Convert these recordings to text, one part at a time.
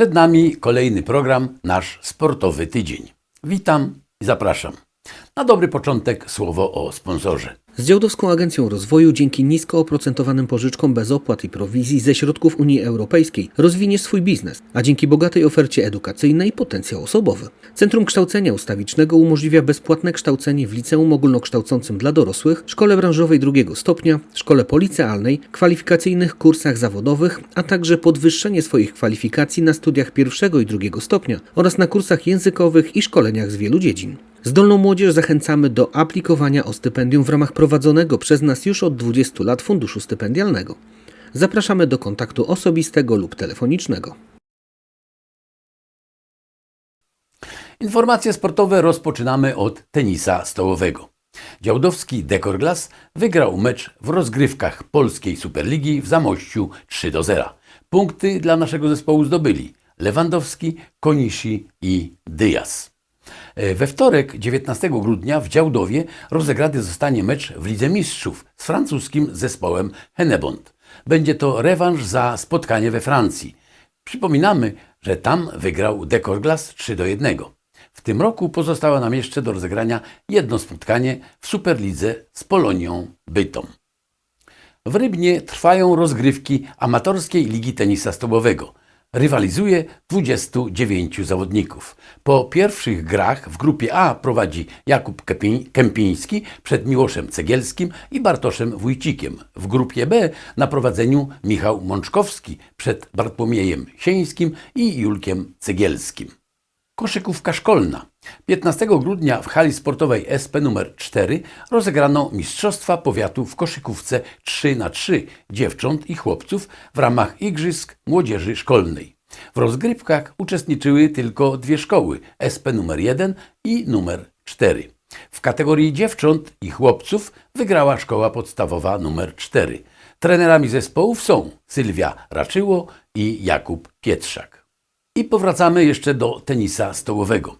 Przed nami kolejny program, nasz sportowy tydzień. Witam i zapraszam. Na dobry początek słowo o sponsorze. Z Działdowską Agencją Rozwoju dzięki nisko oprocentowanym pożyczkom bez opłat i prowizji ze środków Unii Europejskiej rozwiniesz swój biznes, a dzięki bogatej ofercie edukacyjnej potencjał osobowy. Centrum Kształcenia Ustawicznego umożliwia bezpłatne kształcenie w liceum ogólnokształcącym dla dorosłych, szkole branżowej drugiego stopnia, szkole policealnej, kwalifikacyjnych kursach zawodowych, a także podwyższenie swoich kwalifikacji na studiach pierwszego i drugiego stopnia oraz na kursach językowych i szkoleniach z wielu dziedzin. Zdolną młodzież zachęcamy do aplikowania o stypendium w ramach prowadzonego przez nas już od 20 lat funduszu stypendialnego. Zapraszamy do kontaktu osobistego lub telefonicznego. Informacje sportowe rozpoczynamy od tenisa stołowego. Działdowski Dekorglas wygrał mecz w rozgrywkach polskiej Superligi w Zamościu 3 do 0. Punkty dla naszego zespołu zdobyli Lewandowski, Konishi i Dyas. E, We wtorek, 19 grudnia w Działdowie rozegrany zostanie mecz w Lidze Mistrzów z francuskim zespołem Hennebont. Będzie to rewanż za spotkanie we Francji. Przypominamy, że tam wygrał Dekorglas 3 do 1. W tym roku pozostało nam jeszcze do rozegrania jedno spotkanie w Superlidze z Polonią Bytom. W Rybnie trwają rozgrywki amatorskiej ligi tenisa stołowego. Rywalizuje 29 zawodników. Po pierwszych grach w grupie A prowadzi Jakub Kępiński przed Miłoszem Cegielskim i Bartoszem Wójcikiem. W grupie B na prowadzeniu Michał Mączkowski przed Bartłomiejem Sieńskim i Julkiem Cegielskim. Koszykówka szkolna. 15 grudnia w hali sportowej SP nr 4 rozegrano Mistrzostwa Powiatu w koszykówce 3 na 3 dziewcząt i chłopców w ramach Igrzysk Młodzieży Szkolnej. W rozgrywkach uczestniczyły tylko dwie szkoły SP nr 1 i nr 4. W kategorii dziewcząt i chłopców wygrała szkoła podstawowa nr 4. Trenerami zespołów są Sylwia Raczyło i Jakub Pietrzak. I powracamy jeszcze do tenisa stołowego.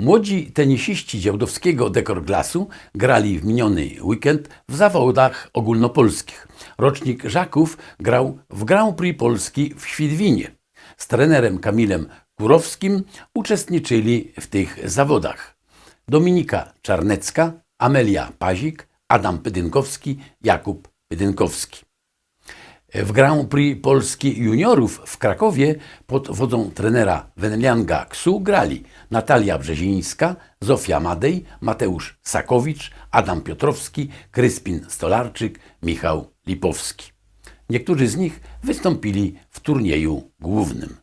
Młodzi tenisiści Działdowskiego Dekorglasu grali w miniony weekend w zawodach ogólnopolskich. Rocznik Żaków grał w Grand Prix Polski w Świdwinie. Z trenerem Kamilem Kurowskim uczestniczyli w tych zawodach. Dominika Czarnecka, Amelia Pazik, Adam Pydynkowski, Jakub Pydynkowski. W Grand Prix Polski Juniorów w Krakowie pod wodzą trenera Wenlianga Ksu grali Natalia Brzezińska, Zofia Madej, Mateusz Sakowicz, Adam Piotrowski, Kryspin Stolarczyk, Michał Lipowski. Niektórzy z nich wystąpili w turnieju głównym.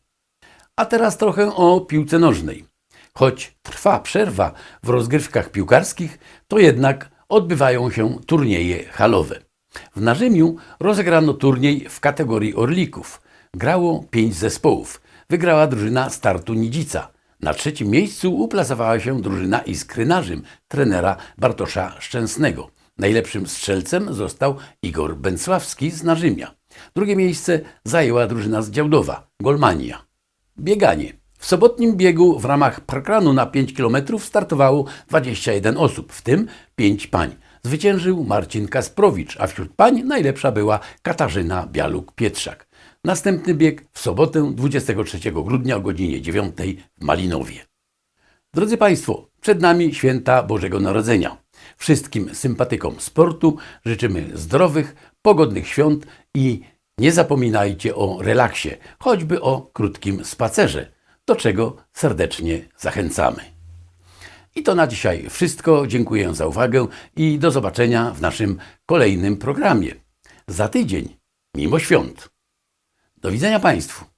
A teraz trochę o piłce nożnej. Choć trwa przerwa w rozgrywkach piłkarskich, to jednak odbywają się turnieje halowe. W Narzymiu rozegrano turniej w kategorii orlików. Grało pięć zespołów. Wygrała drużyna Startu Nidzica. Na trzecim miejscu uplasowała się drużyna Iskry Narzym, trenera Bartosza Szczęsnego. Najlepszym strzelcem został Igor Bęcławski z Narzymia. Drugie miejsce zajęła drużyna z Działdowa, Golmania. Bieganie. W sobotnim biegu w ramach parkranu na 5 km startowało 21 osób, w tym 5 pań. Zwyciężył Marcin Kasprowicz, a wśród pań najlepsza była Katarzyna Bialuk-Pietrzak. Następny bieg w sobotę 23 grudnia o godzinie 9 w Malinowie. Drodzy Państwo, przed nami święta Bożego Narodzenia. Wszystkim sympatykom sportu życzymy zdrowych, pogodnych świąt i nie zapominajcie o relaksie, choćby o krótkim spacerze, do czego serdecznie zachęcamy. I to na dzisiaj wszystko. Dziękuję za uwagę i do zobaczenia w naszym kolejnym programie. Za tydzień, mimo świąt. Do widzenia Państwu.